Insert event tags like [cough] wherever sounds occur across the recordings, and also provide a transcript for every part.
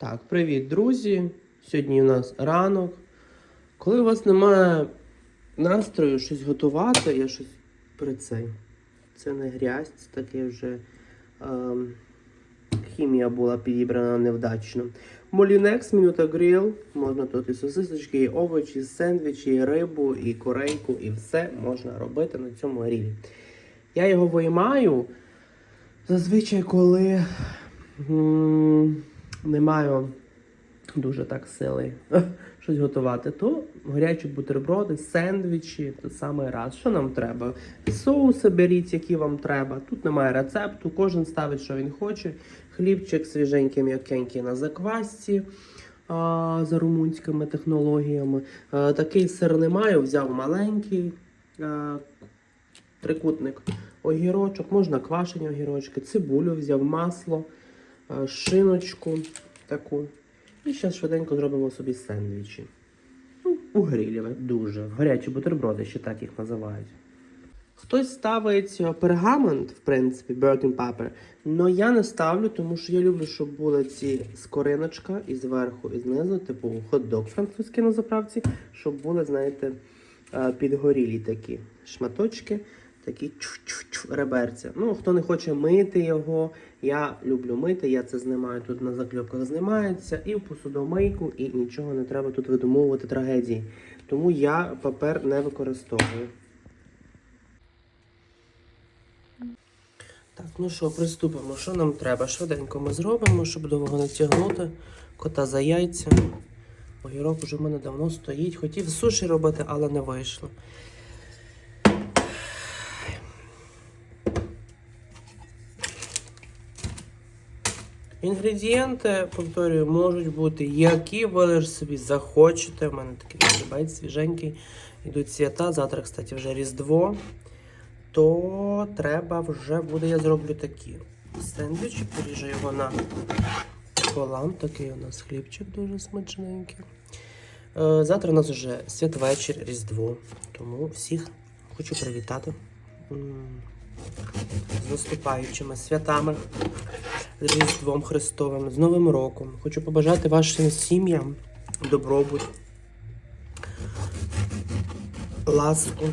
Так, привіт, друзі! Сьогодні у нас ранок. Коли у вас немає настрою щось готувати, я щось при цей. Це не грязь, це таке вже ем, хімія була підібрана невдачно. Молінекс, Минута Грил. Можна тут і сосисочки, і овочі, сендвічі, і рибу, і корейку, і все можна робити на цьому грілі. Я його виймаю зазвичай, коли м, не маю дуже так сили [laughs] щось готувати, то гарячі бутерброди, сендвічі, то саме раз. Що нам треба? Соуси беріть, які вам треба. Тут немає рецепту, кожен ставить, що він хоче. Хлібчик свіженький, м'якенький на заквасці за румунськими технологіями. Такий сир не маю, взяв маленький. Трикутник огірочок, можна квашені огірочки, цибулю взяв, масло, шиночку таку. І зараз швиденько зробимо собі сендвічі. Ну, у гриліве, дуже. Гарячі бутерброди, ще так їх називають. Хтось ставить е, пергамент, в принципі, baking paper, але я не ставлю, тому що я люблю, щоб була ці скориночка і зверху, і знизу, типу хот-дог французький на заправці, щоб були, знаєте, е, підгорілі такі шматочки, такі чу-чу-чу реберця. Ну, хто не хоче мити його, я люблю мити, я це знімаю тут на закльопках знімається, і в посудомийку, і нічого не треба тут видумовувати трагедії. Тому я папер не використовую. Так, ну що, приступимо. Що нам треба? Швиденько ми зробимо, щоб довго не тягнути. Кота за яйця. Огірок уже в мене давно стоїть. Хотів суші робити, але не вийшло. Інгредієнти, повторюю, можуть бути, які ви лише собі захочете. У мене такий хлібець свіженький. Йдуть свята. Завтра, кстати, вже Різдво. То треба вже буде, я зроблю такі сендвічі, поріжу його на полам. Такий у нас хлібчик дуже смачненький. Е, Завтра у нас вже святвечір, Різдво. Тому всіх хочу привітати з наступаючими святами, з Різдвом Христовим, з Новим роком. Хочу побажати вашим сім'ям добробут, ласку,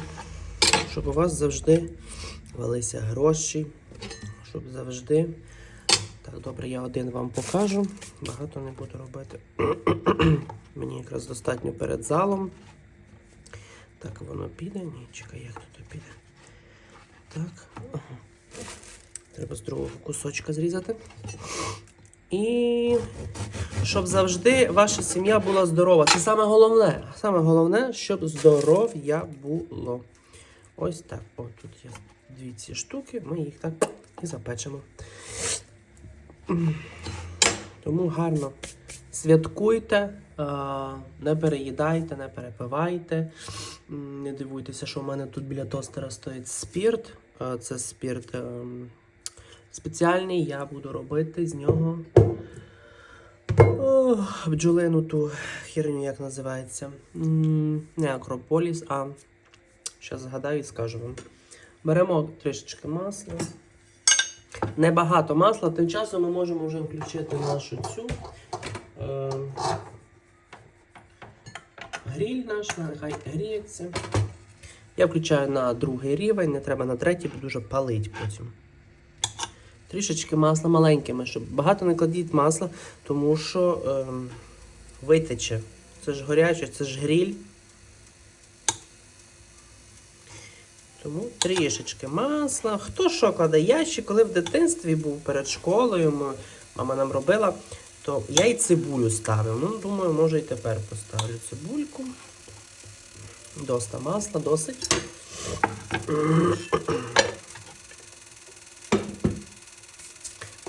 щоб у вас завжди велися гроші, щоб завжди. Так, добре, я один вам покажу. Багато не буду робити. [clears throat] Мені якраз достатньо перед залом. Так, воно піде. Ні, чекай, як тут піде. Так. Ага. Треба з другого кусочка зрізати. І щоб завжди ваша сім'я була здорова. Це саме головне. Саме головне, щоб здоров'я було. Ось так. О, тут є дві ці штуки, ми їх так і запечемо. Тому гарно святкуйте, не переїдайте, не перепивайте. Не дивуйтеся, що в мене тут біля тостера стоїть спірт. Це спірт ем, спеціальний. Я буду робити з нього бджолину ту херню, як називається. Не Акрополіс, а зараз згадаю і скажу вам. Беремо трішечки масла. Небагато масла, тим часом ми можемо вже включити нашу цю е, гріль наш, нехай гріється. Я включаю на другий рівень, не треба на третій, бо дуже палить потім. Трішечки масла маленькими, щоб багато не кладіть масла, тому що е, витече. Це ж горяче, це ж гріль. Тому трішечки масла. Хто що кладе? Я ще коли в дитинстві був перед школою, мама нам робила, то я і цибулю ставив. Ну, думаю, може і тепер поставлю цибульку. Доста масла, досить.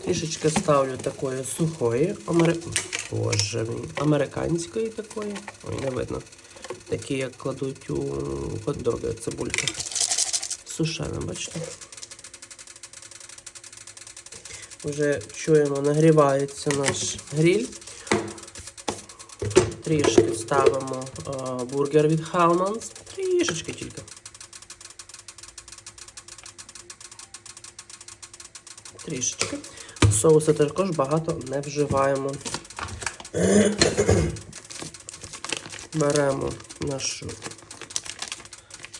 Трішечки ставлю такої сухої, амери... Боже американської такої. Ой, не видно. Такі, як кладуть у хот-доги, цибулька. Сушена, бачите? Вже чуємо, нагрівається наш гріль. Трішки ставимо е, бургер від Hellmann's. Трішечки тільки. Трішечки. Соуси також багато не вживаємо. [clears throat] Беремо нашу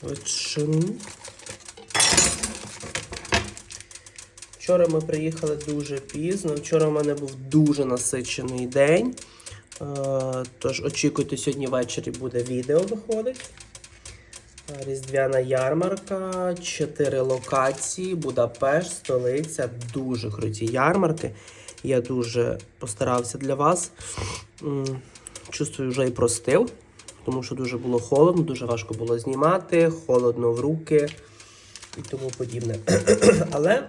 ветчину. Вчора ми приїхали дуже пізно. Вчора в мене був дуже насичений день. Е, Тож очікуйте, сьогодні ввечері буде відео виходить. Різдвяна ярмарка, чотири локації, Будапешт, столиця, дуже круті ярмарки. Я дуже постарався для вас. Чувствую, вже і простив, тому що дуже було холодно, дуже важко було знімати, холодно в руки і тому подібне. [clears throat] Але,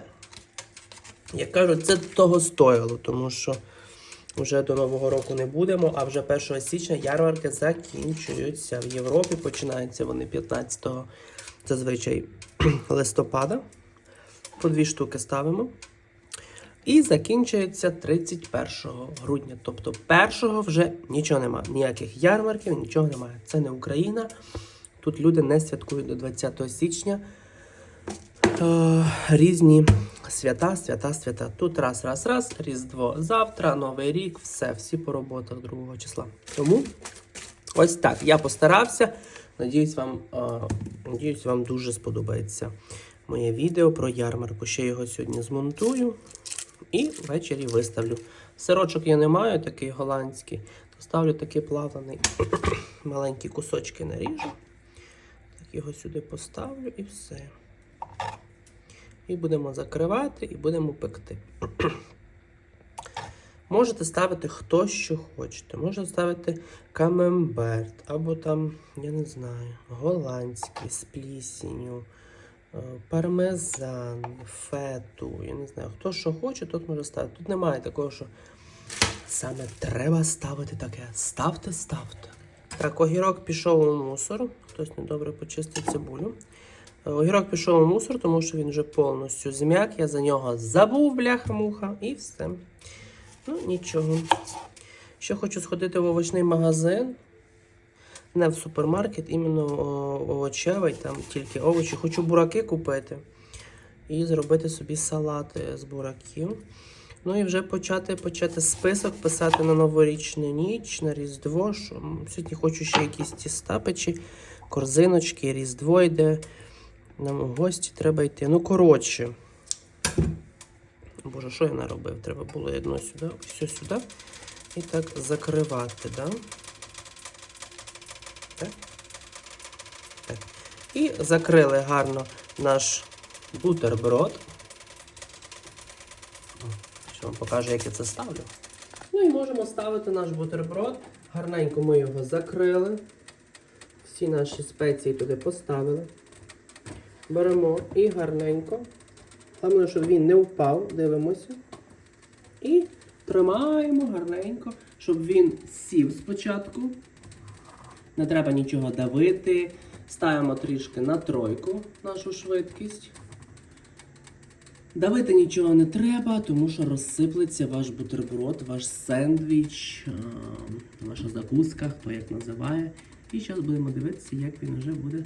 як кажуть, це того стояло, тому що вже до Нового року не будемо, а вже 1 січня ярмарки закінчуються. В Європі починаються вони 15 зазвичай [clears throat] листопада. По дві штуки ставимо. І закінчується 31 грудня. Тобто 1 вже нічого немає. Ніяких ярмарків, нічого немає. Це не Україна. Тут люди не святкують до 20 січня. Е, різні свята, свята, свята. Тут раз, раз, раз, Різдво завтра, Новий рік, все, всі по роботах 2 числа. Тому ось так. Я постарався. Надіюсь, вам, е, надіюсь, вам дуже сподобається моє відео про ярмарку. Ще його сьогодні змонтую і ввечері виставлю. Сирочок я не маю, такий голландський. То ставлю такий плавлений. [clears throat] Маленькі кусочки наріжу. Так його сюди поставлю і все. І будемо закривати, і будемо пекти. [clears throat] Можете ставити хто що хочете. Можете ставити камемберт, або там, я не знаю, голландський з плісінню, е, пармезан, фету. Я не знаю, хто що хоче, тот може ставити. Тут немає такого, що саме треба ставити таке. Ставте, ставте. Так, огірок пішов у мусор. Хтось недобре почистив цибулю. Огірок пішов у мусор, тому що він вже повністю зм'як. Я за нього забув, бляха-муха, і все. Ну, нічого. Ще хочу сходити в овочний магазин. Не в супермаркет, іменно овочевий, там тільки овочі. Хочу бураки купити і зробити собі салати з бураків. Ну і вже почати почати список писати на новорічну ніч, на Різдво. Що сьогодні хочу ще якісь тіста печі, корзиночки, Різдво йде. Нам у гості треба йти. Ну, коротше. Боже, що я наробив? Треба було одно сюди, все сюди. І так закривати, да? Так. Так. І закрили гарно наш бутерброд. О, Ще вам покажу, як я це ставлю. Ну і можемо ставити наш бутерброд. Гарненько ми його закрили. Всі наші спеції туди поставили. Беремо і гарненько. Головне, щоб він не впав, дивимося. І тримаємо гарненько, щоб він сів спочатку. Не треба нічого давити. Ставимо трішки на тройку нашу швидкість. Давити нічого не треба, тому що розсиплеться ваш бутерброд, ваш сендвіч, ваша закуска, хто як називає. І зараз будемо дивитися, як він вже буде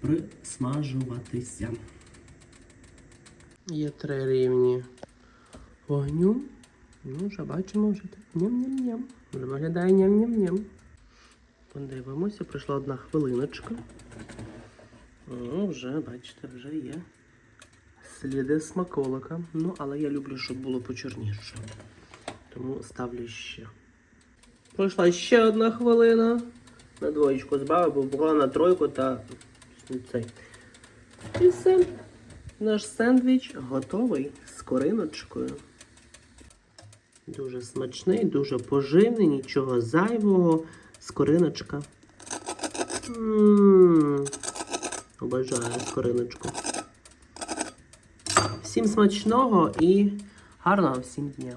присмажуватися. Є три рівні вогню. Ну, вже бачимо, вже так ням-ням-ням. Вже виглядає ням-ням-ням. Подивимося, пройшла одна хвилиночка. О, вже, бачите, вже є сліди смаколика. Ну, але я люблю, щоб було почорніше. Тому ставлю ще. Пройшла ще одна хвилина. На двоєчку збавив, бо була на тройку та цей. І все. Наш сендвіч готовий з кориночкою. Дуже смачний, дуже поживний, нічого зайвого. Скориночка. Ммм. Обожаю скориночку. Всім смачного і гарного всім дня!